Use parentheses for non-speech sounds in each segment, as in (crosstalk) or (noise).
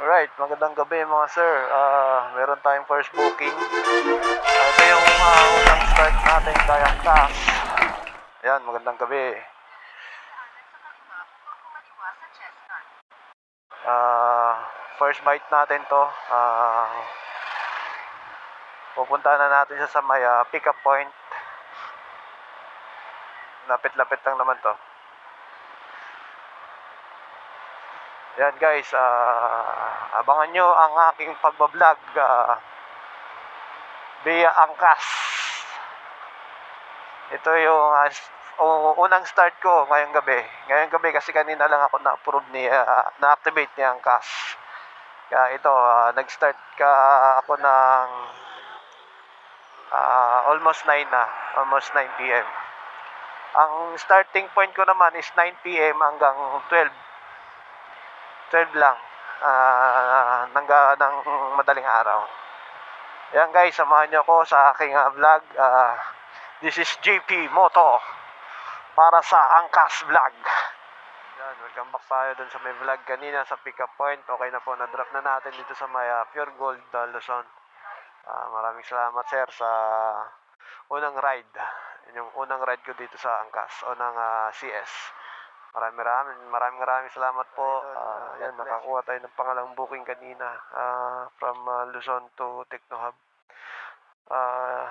Alright, magandang gabi mga sir. Ah, meron tayong first booking. Ah, ito yung uh, unang start natin kayang tax. Ayan, magandang gabi. Ah, first bite natin to. Ah, pupunta na natin siya sa may ah, pick-up point. Lapit-lapit lang naman to. Yan guys, ah, abangan nyo ang aking pagbablog uh, via Angkas. Ito yung ah, s- u- unang start ko ngayong gabi. Ngayong gabi kasi kanina lang ako na-approve ni, ah, na-activate ni Angkas. Kaya ito, ah, nag-start ka ako ng ah, almost 9 na, almost 9 p.m. Ang starting point ko naman is 9 p.m. hanggang 12 12 lang ah nangga ng madaling araw. Yan guys, samahan niyo ako sa aking ah, vlog. Ah, this is JP Moto para sa Angkas Vlog. Yan, welcome back tayo dun sa may vlog kanina sa pickup point. Okay na po, na-drop na natin dito sa may ah, Pure Gold ah, Luzon. Ah, maraming salamat sir sa unang ride. Yun Yung unang ride ko dito sa Angkas, unang ah, CS. Maraming maraming maraming maraming salamat po. Ah, yan, nakakuha tayo ng pangalang booking kanina ah, from ah, Luzon to Techno Hub. Ah,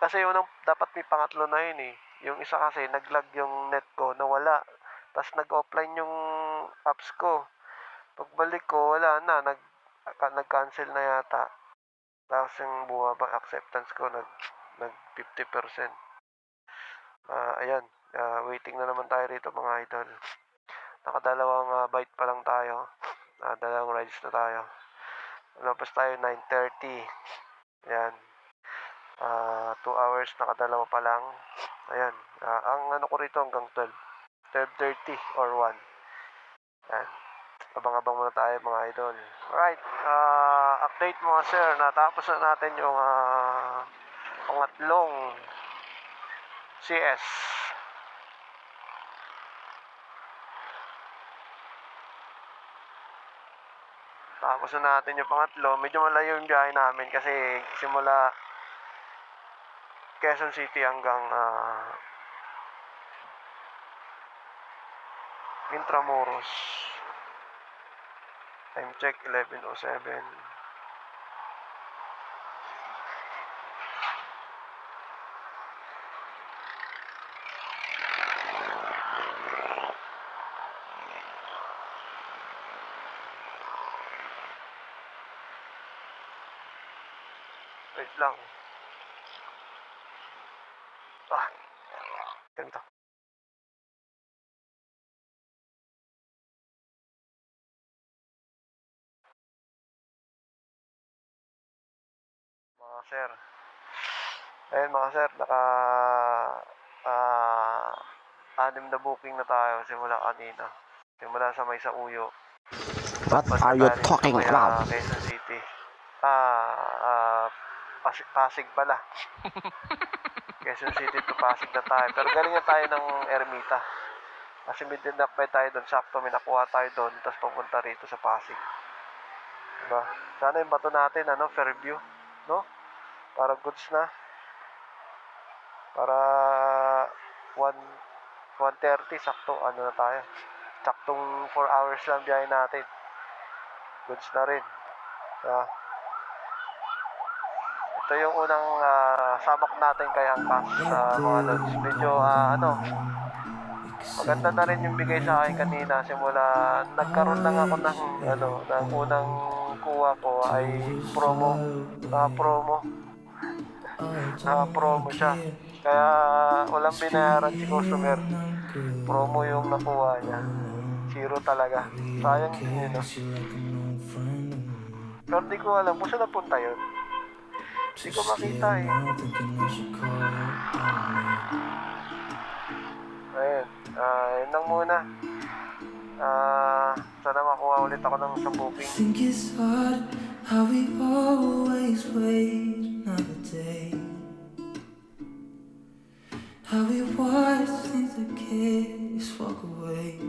kasi yung unang, dapat may pangatlo na yun eh. Yung isa kasi naglag yung net ko, nawala. Tapos nag-offline yung apps ko. Pagbalik ko, wala na. Nag, nag-cancel na yata. Tapos yung bumaba acceptance ko, nag, nag 50%. Ah, ayan. Ah, waiting na naman tayo rito mga idol. Nakadalawang ah, bite pa lang tayo. Ah, dalawang rides na tayo. Lumabas tayo 9.30. Ayan. Ah, 2 hours, nakadalawa pa lang. Ayan. Ah, ang ano ko rito hanggang 12. 12.30 or 1. Ayan. Abang-abang muna tayo mga idol. Alright. Ah, update mga sir. Natapos na natin yung ah, pangatlong CS. Tapos na natin yung pangatlo. Medyo malayo yung biyahe namin kasi simula Quezon City hanggang ah, Intramuros. Time check 11.07. Wait lang. Ah. Ganito. Mga sir. Ayun mga sir, naka ah anim na booking na tayo simula kanina. Simula sa may sa Uyo. What are you talking about? Quezon City. Ah, ah, Pasig, Pasig pala. (laughs) Quezon City to Pasig na tayo. Pero galing na tayo ng Ermita. Kasi may dinakbay tayo doon. Sakto may nakuha tayo doon. Tapos pupunta rito sa Pasig. Diba? Sana yung bato natin, ano, Fairview. No? Para goods na. Para 1 1.30, sakto, ano na tayo. Saktong 4 hours lang biyahe natin. Goods na rin. Diba? Ito yung unang ah, sabak natin kay Angkas sa mga lods. Medyo ah, ano, maganda na rin yung bigay sa akin kanina. Simula nagkaroon lang ako ng ano, ng unang kuha ko ay promo. Naka promo. Naka (laughs) promo siya. Kaya walang binayaran si customer. Promo yung nakuha niya. Zero talaga. Sayang yun. No? Pero di ko alam kung saan napunta yun. Hindi ko makita eh. Ayun. Ah, yun lang muna. Ah, sana makuha ulit ako ng isang booking. think it's hard how we always wait another day. How we watch things that kids walk away.